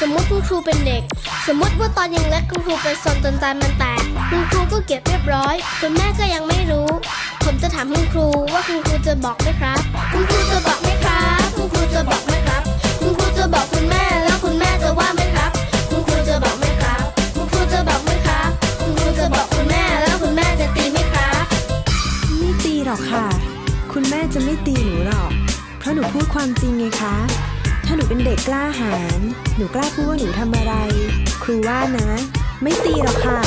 สมมติคุณครูเป็นเด็ก สมมติว่าตอนยังเล็กคุณครูไปสนจนจานมันแตกคุณครูก็เก็บเรียบร้อยคุณแม่ก็ยังไม่รู้ ผมจะถามคุณครูว่าคุณครูจะบอกไหมครับ คุณครูจะบอกไหมครับ คุณครูจะบอกไหมครับ คุณครูจะบอกคุณแม่แล้วคุณแม่จะว่าไหมครับ คุณครูจะบอกไหมครับ คุณครูจะบอกไหมครับ คุณครูจะบอกคุณแม่แล้วคุณแม่จะตีไหมครับไม่ตีหรอกค่ะ คุณแม่จะไม่ตีหนูหรอก เพราะหนูพูดความจริงไงคะ ถ้าหนูเป็นเด็กกล้าหาญหนูกล้าพูดว่าหนูทำอะไร ครูว่านะ ไม่ตีหรอกค่ะ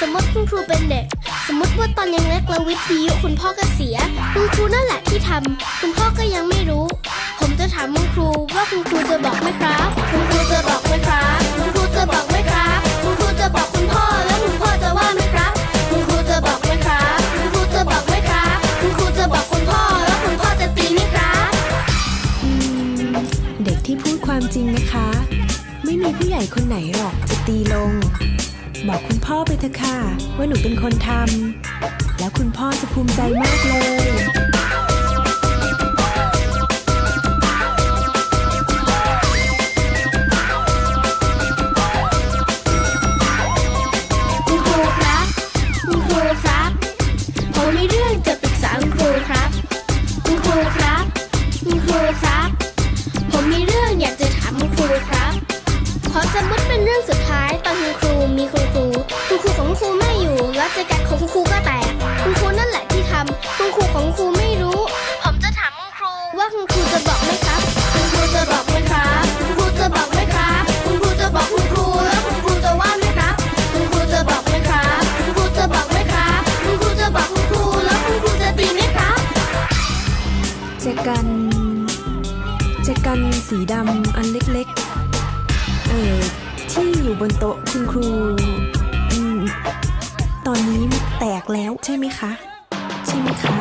สมมติคุณครูเป็นเด็ก สมมติว่าตอนยังเล็กแล้ววิทยุคุณพ่อก็เสีย คุณครูนั่นแหละที่ทำคุณพ่อก็ยังไม่รู้ ผมจะถามคุณครูว่าคุณครูจะบอกไหมครับ คุณครูจะบอกไหมครับคุณครูจะบอกไหมครับ คุณครูจะบอกคุณพ่อแล้วคุณพ่อจะว่าไหมครับ คุณครูจะบอกไหมครับคุณครูจะบอกไหมครับคุณครูจะบอกคุณพ่อแล้วคุณพ่อจะตีไหมครับเด็กที่พูดความจริงนะคะ ไม่มีผู้ใหญ่คนไหนหรอกจะตีลง บอกคุณพ่อไปเถอะค่ะ ว่าหนูเป็นคนทำแล้วคุณพ่อจะภูมิใจมากเลย รื่องสุดท้ายตอนคุณครูมีคุณครู คุณครูของคุณครูไม่อยู่ แล้วใจกันของคุณครูก็แตก คุณครูนั่นแหละที่ทำคุณครูของคุณครูไม่รู้ ผมจะถามคุณครู ว่าคุณครูจะบอกไหมครับ คุณครูจะบอกไหมครับ คุณครูจะบอกไหมครับ คุณครูจะบอกคุณครูแล้วคุณครูจะว่าไหมครับ คุณครูจะบอกไหมครับ คุณครูจะบอกไหมครับ คุณครูจะบอกคุณครูแล้วคุณครูจะตีไหมครับแจกันแจกันสีดำอันเล็กๆ เอ่อ ที่อยู่บนโต๊ะคุณครูอืมตอนนี้แตกแล้วใช่ไหมคะ ใช่ไหมคะ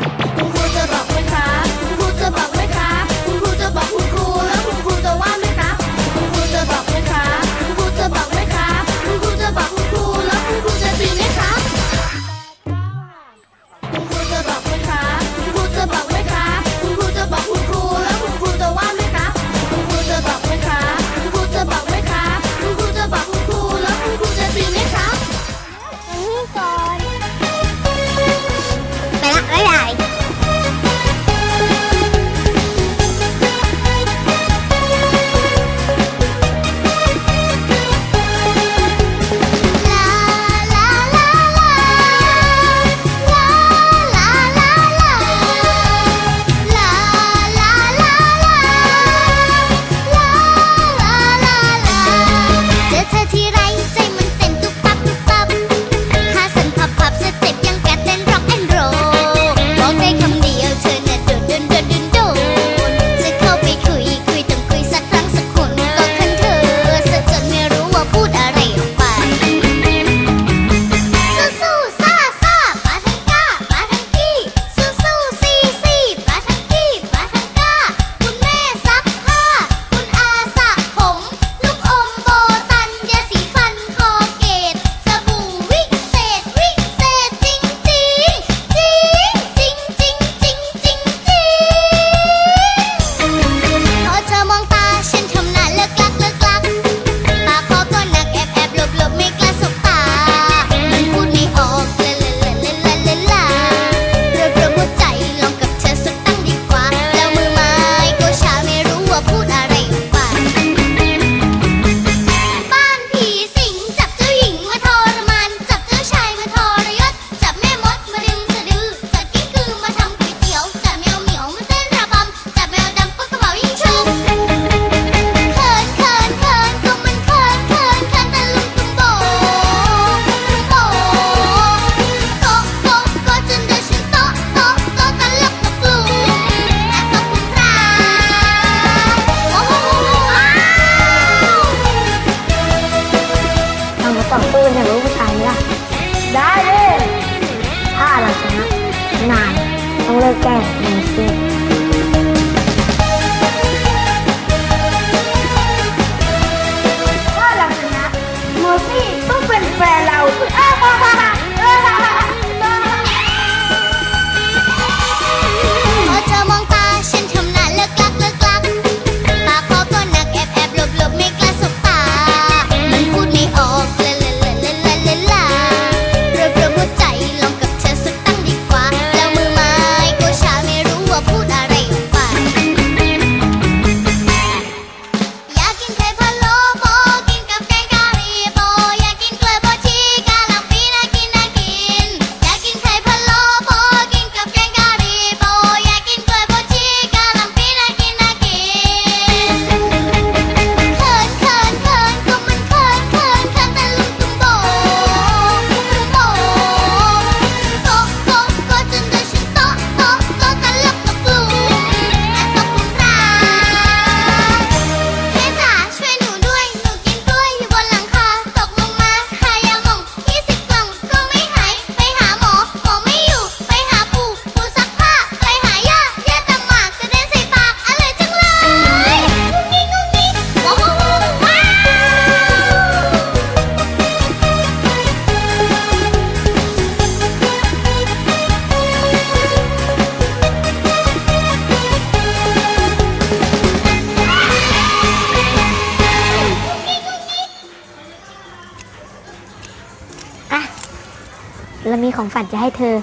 ฝันจะให้เธอ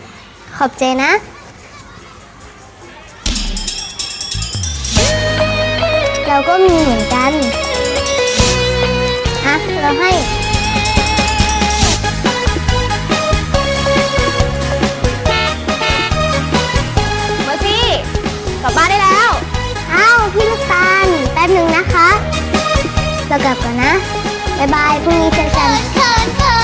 ขอบใจนะ เราก็มีเหมือนกัน อะ เราให้ เมอร์ซี่ กลับบ้านได้แล้ว อ้าวพี่ลูกตาลแป๊บหนึ่งนะคะ เรากลับก่อนนะ บ๊ายบายพรุ่งนี้เจอกันเขินเขิน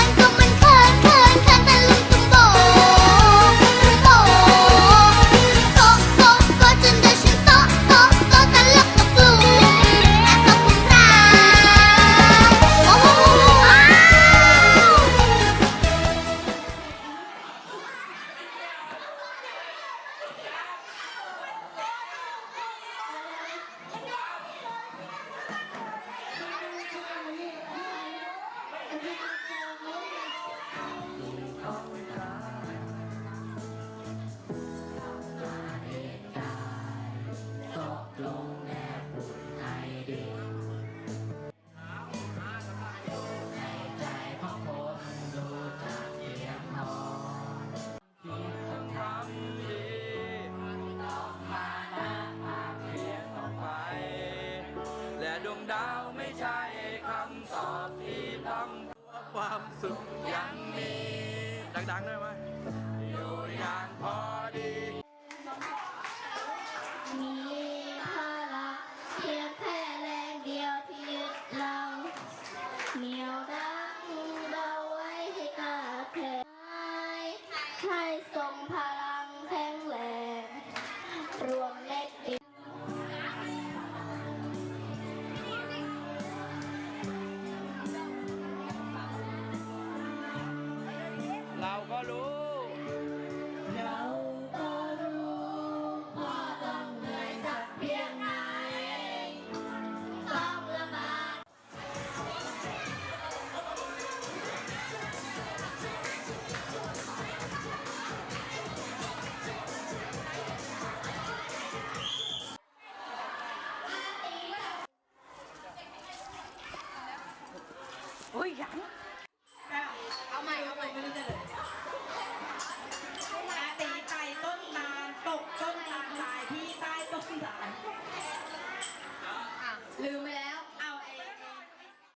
ความสุขยังมีดังๆได้ไหม โอ้ยยัง